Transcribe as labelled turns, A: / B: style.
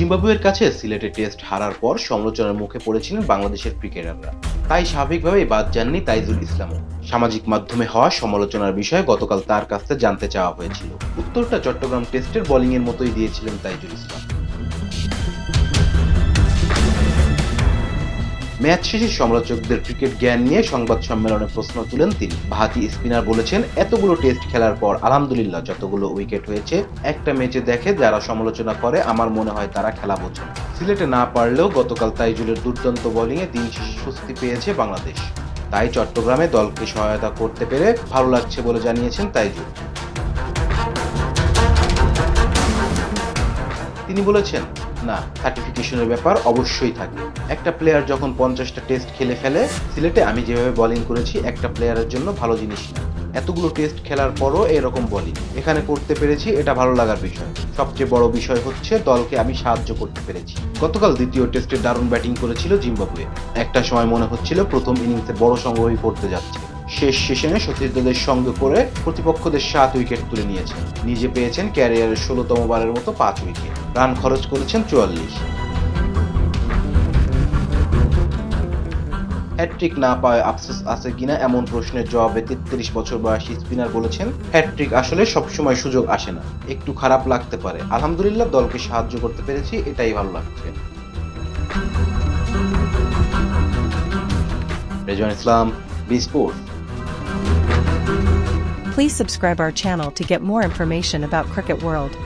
A: জিম্বাবুয়ের কাছে সিলেটে টেস্ট হারার পর সমালোচনার মুখে পড়েছিলেন বাংলাদেশের ক্রিকেটাররা। তাই স্বাভাবিকভাবেই বাদ যাননি তাইজুল ইসলামও। সামাজিক মাধ্যমে হওয়া সমালোচনার বিষয়ে গতকাল তার কাছ জানতে চাওয়া হয়েছিল। উত্তরটা চট্টগ্রাম টেস্টের বোলিংয়ের মতোই দিয়েছিলেন তাইজুল ইসলাম। ম্যাচ শেষে সমালোচকদের ক্রিকেট জ্ঞান নিয়ে সংবাদ সম্মেলনে প্রশ্ন তুলেন তিনি। ভাতি স্পিনার বলেছেন, এতগুলো টেস্ট খেলার পর আলহামদুলিল্লাহ যতগুলো উইকেট হয়েছে, একটা ম্যাচে দেখে যারা সমালোচনা করে, আমার মনে হয় তারা খেলা বোঝে। সিলেটে না পারলেও গতকাল তাইজুলের দুর্দান্ত বোলিংয়ে দিন স্বস্তি পেয়েছে বাংলাদেশ। তাই চট্টগ্রামে দলকে সহায়তা করতে পেরে ভালো লাগছে বলে জানিয়েছেন তাইজুল। তিনি বলেছেন না সার্টিফিকেশনের ব্যাপার অবশ্যই থাকে একটা প্লেয়ার যখন পঞ্চাশটা টেস্ট খেলে ফেলে, সিলেটে আমি যেভাবে বোলিং করেছি, একটা প্লেয়ারের জন্য ভালো জিনিস না। এতগুলো টেস্ট খেলার পরও এরকম বোলিং এখানে করতে পেরেছি, এটা ভালো লাগার বিষয়। সবচেয়ে বড় বিষয় হচ্ছে, দলকে আমি সাহায্য করতে পেরেছি। গতকাল দ্বিতীয় টেস্টে দারুণ ব্যাটিং করেছিল জিম্বাবুয়ে। একটা সময় মনে হচ্ছিল প্রথম ইনিংসে বড় সংগ্রহই পড়তে যাচ্ছে। শেষ সেশনে সতীর্থদের সঙ্গে করে প্রতিপক্ষদের সাত উইকেট তুলে নিয়েছেন নিজে পেয়েছেন ক্যারিয়ারের ষোলোতম বারের মতো পাঁচ উইকেট রান খরচ করেছেন চুয়াল্লিশ। হ্যাটট্রিক না পাওয়ায় আফসোস আছে কিনা এমন প্রশ্নের জবাবে তেত্রিশ বছর বয়সী স্পিনার বলেছেন হ্যাটট্রিক আসলে সবসময় সুযোগ আসে না, একটু খারাপ লাগতে পারে। আলহামদুলিল্লাহ, দলকে সাহায্য করতে পেরেছি, এটাই ভালো লাগছে। Rejon Islam B Sports
B: Please subscribe our channel to get more information about Cricket World.